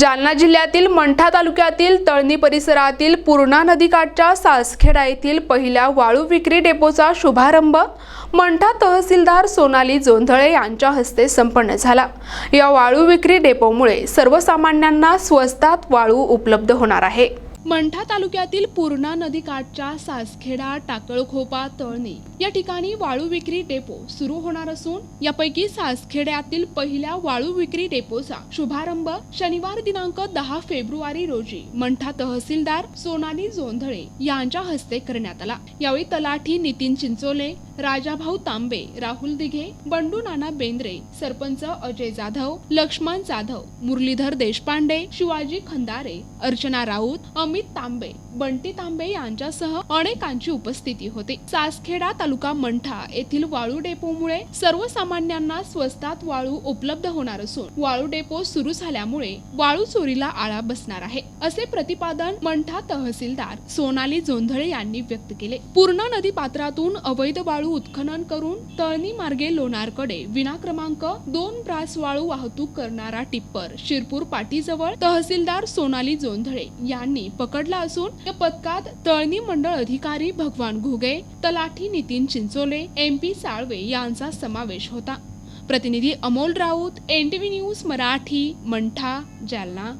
जालना जिल्ह्यातील मंठा तालुक्यातील तळणी परिसरातील पूर्णा नदीकाठच्या सासखेडा येथील पहिल्या वाळू विक्री डेपोचा शुभारंभ मंठा तहसीलदार सोनाली जोंधळे यांच्या हस्ते संपन्न झाला. या वाळू विक्री डेपोमुळे सर्वसामान्यांना स्वस्तात वाळू उपलब्ध होणार आहे. मंठा तालुक्यातील पूर्णा नदीकाठच्या सासखेडा टाकळखोपा तळणी या ठिकाणी वाळू विक्री डेपो सुरू होणार असून यापैकी सासखेड्यातील पहिल्या वाळू विक्री डेपोचा शुभारंभ शनिवार दिनांक दहा फेब्रुवारी रोजी मंठा तहसीलदार सोनाली जोंधळे यांच्या हस्ते करण्यात आला. यावेळी तलाठी नितीन चिंचोले राजाभाऊ तांबे राहुल दिघे बंडू नाना बेंद्रे सरपंच अजय जाधव लक्ष्मण जाधव मुरलीधर देशपांडे शिवाजी खंदारे अर्चना राऊत अमित तांबे बंटी तांबे यांच्यासह अनेकांची उपस्थिती होती. सासखेडा तालुका मंठा येथील वाळू डेपोमुळे सर्वसामान्यांना स्वस्तात वाळू उपलब्ध होणार असून वाळू डेपो सुरू झाल्यामुळे वाळू चोरीला आळा बसणार आहे असे प्रतिपादन मंठा तहसीलदार सोनाली जोंधळे यांनी व्यक्त केले. पूर्ण नदी पात्रातून अवैध वाळू उत्खनन करून तळणी मार्गे लोणारकडे विना क्रमांक दोन ब्रास वाळू वाहतूक करणारा टिप्पर. शिरपूर पाटीजवळ तहसीलदार सोनाली जोंधळे यांनी पकडला असून या पथकात तळणी मंडळ अधिकारी भगवान घुगे तलाठी नितीन चिंचोले एम पी साळवे यांचा समावेश होता. प्रतिनिधी अमोल राऊत एनटीव्ही न्यूज मराठी मंठा जालना.